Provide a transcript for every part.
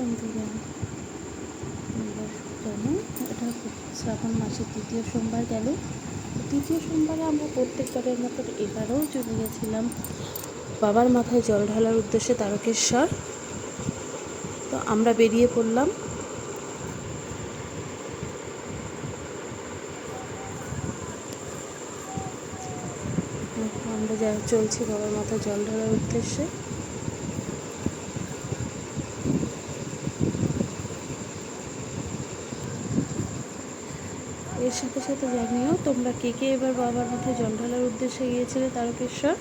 বন্ধুরা জানি এটা শ্রাবণ মাসের তৃতীয় সোমবার গেল। তৃতীয় সোমবারে আমরা প্রত্যেকবারের মতো এবারেও চলে গেছিলাম বাবার মাথায় জল ঢালার উদ্দেশ্যে তারকেশ্বর। তো আমরা বেরিয়ে পড়লাম। আমরা যা চলছি বাবার মাথায় জল ঢালার উদ্দেশ্যে। এর সাথে সাথে জানিও তোমরা কে কে এবার বাবার মাথায় জল ঢালার উদ্দেশ্যে গিয়েছিলে, তারকেশ্বর?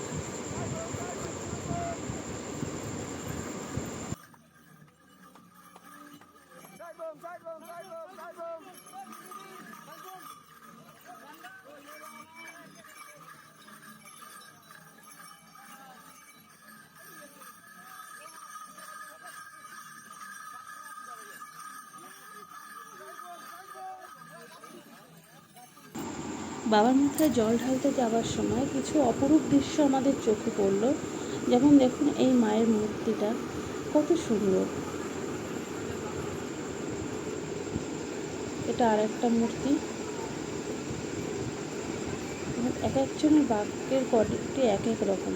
বাবার মাথায় জল ঢালতে যাওয়ার সময় কিছু অপরূপ দৃশ্য আমাদের চোখে পড়ল। যেমন দেখুন এই মায়ের মূর্তিটা। কত সুন্দর। এটা আর একটা মূর্তি এক একজনের বাক্যের কোয়ালিটি এক এক রকম।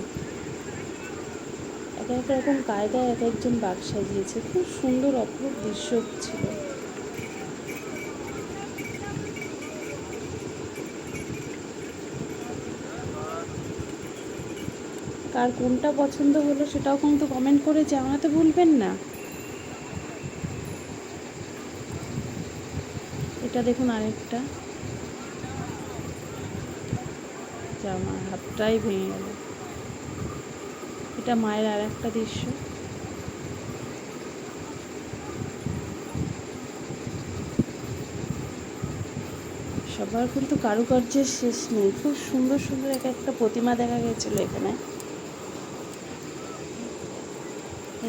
এক এক রকম কায়দায় এক একজন বাঘ সাজিয়েছে। খুব সুন্দর, অপরূপ দৃশ্য ছিল। কার কোনটা পছন্দ হলো সেটাও কিন্তু কমেন্ট করে জানাতে ভুলবেন না। এটা দেখুন আরেকটা। জামা হাতটাই ভেঙে গেল। এটা মায়ের আর একটা দৃশ্য। সবার কিন্তু কারুকার্যের শেষ নেই। খুব সুন্দর সুন্দর এক একটা প্রতিমা দেখা গেছিল এখানে।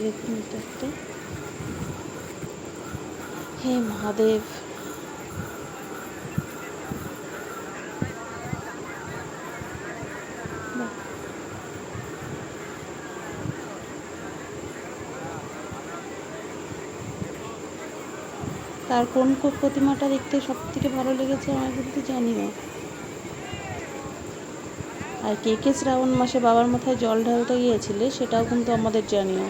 দেখুন একটা হে মহাদেব। তার কোন কোন প্রতিমাটা দেখতে সব থেকে ভালো লেগেছে আমার কিন্তু জানি না। আর কে কে শ্রাবণ মাসে বাবার মাথায় জল ঢালতে গিয়েছিলে সেটাও কিন্তু আমাদের জানিও।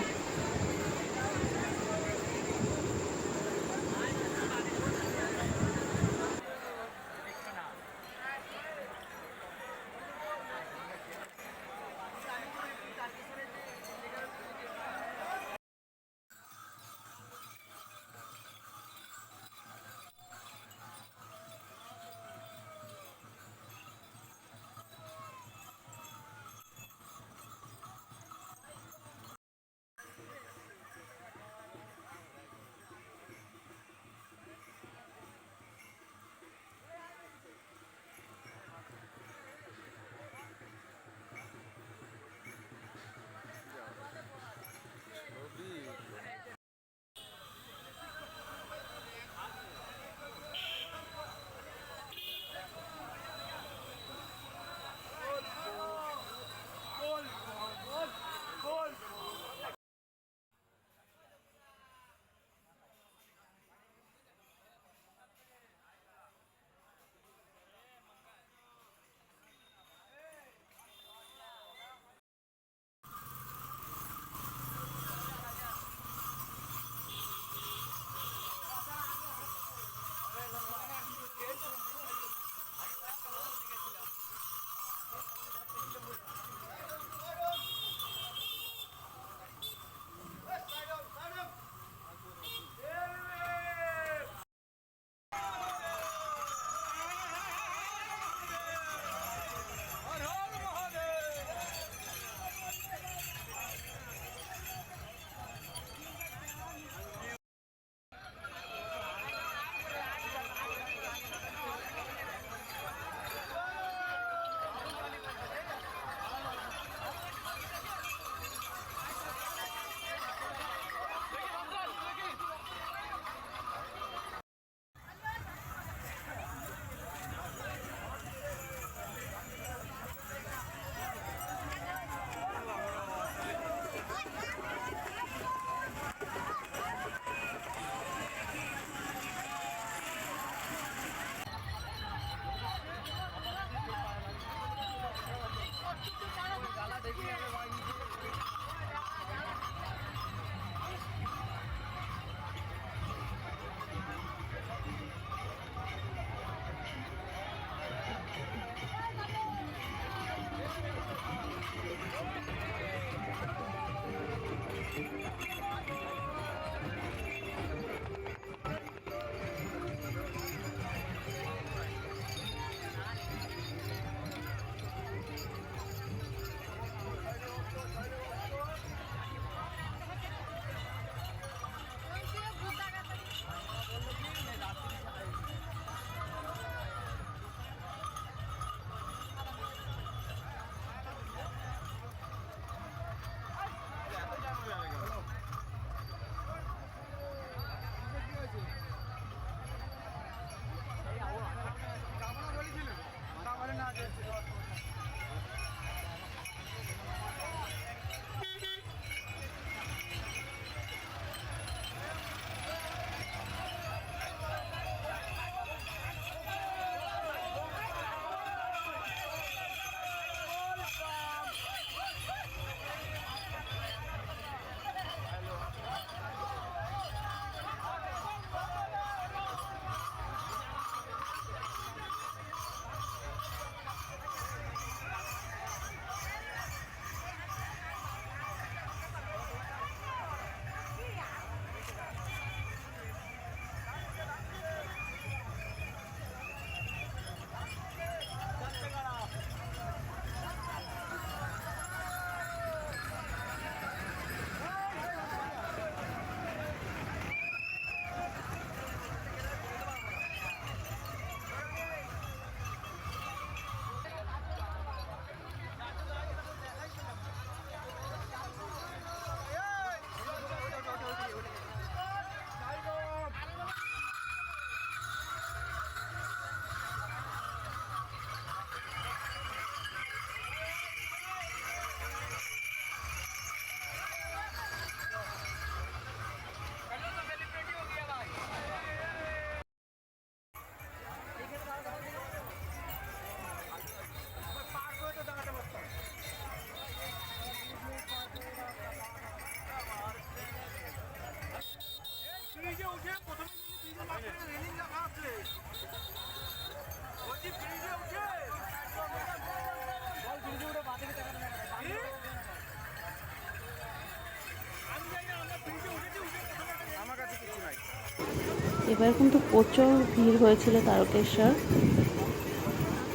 এবার কিন্তু প্রচুর ভিড় হয়েছিল তারকেশ্বর।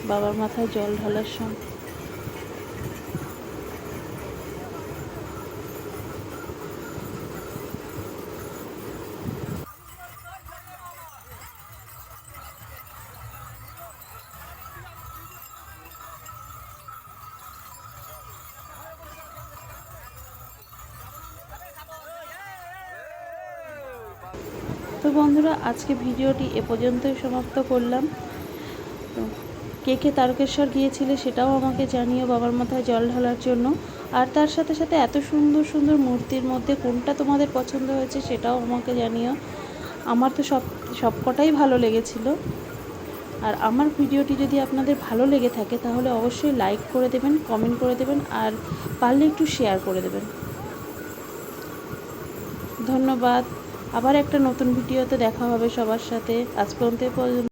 বাবার মাথায় জল ঢালার সময়। তো বন্ধুরা, আজকে ভিডিওটি এ পর্যন্তই সমাপ্ত করলাম। কে কে তারকেশ্বর গিয়েছিলে সেটাও আমাকে জানিও বাবার মাথায় জল ঢালার জন্য। আর তার সাথে সাথে এত সুন্দর সুন্দর মূর্তির মধ্যে কোনটা তোমাদের পছন্দ হয়েছে সেটাও আমাকে জানিও। আমার তো সব, সবকটাই ভালো লেগেছিল। আর আমার ভিডিওটি যদি আপনাদের ভালো লেগে থাকে, তাহলে অবশ্যই লাইক করে দেবেন, কমেন্ট করে দেবেন, আর পারলে একটু শেয়ার করে দেবেন। ধন্যবাদ। আবার একটা নতুন ভিডিওতে দেখা হবে সবার সাথে। আজ পর্যন্ত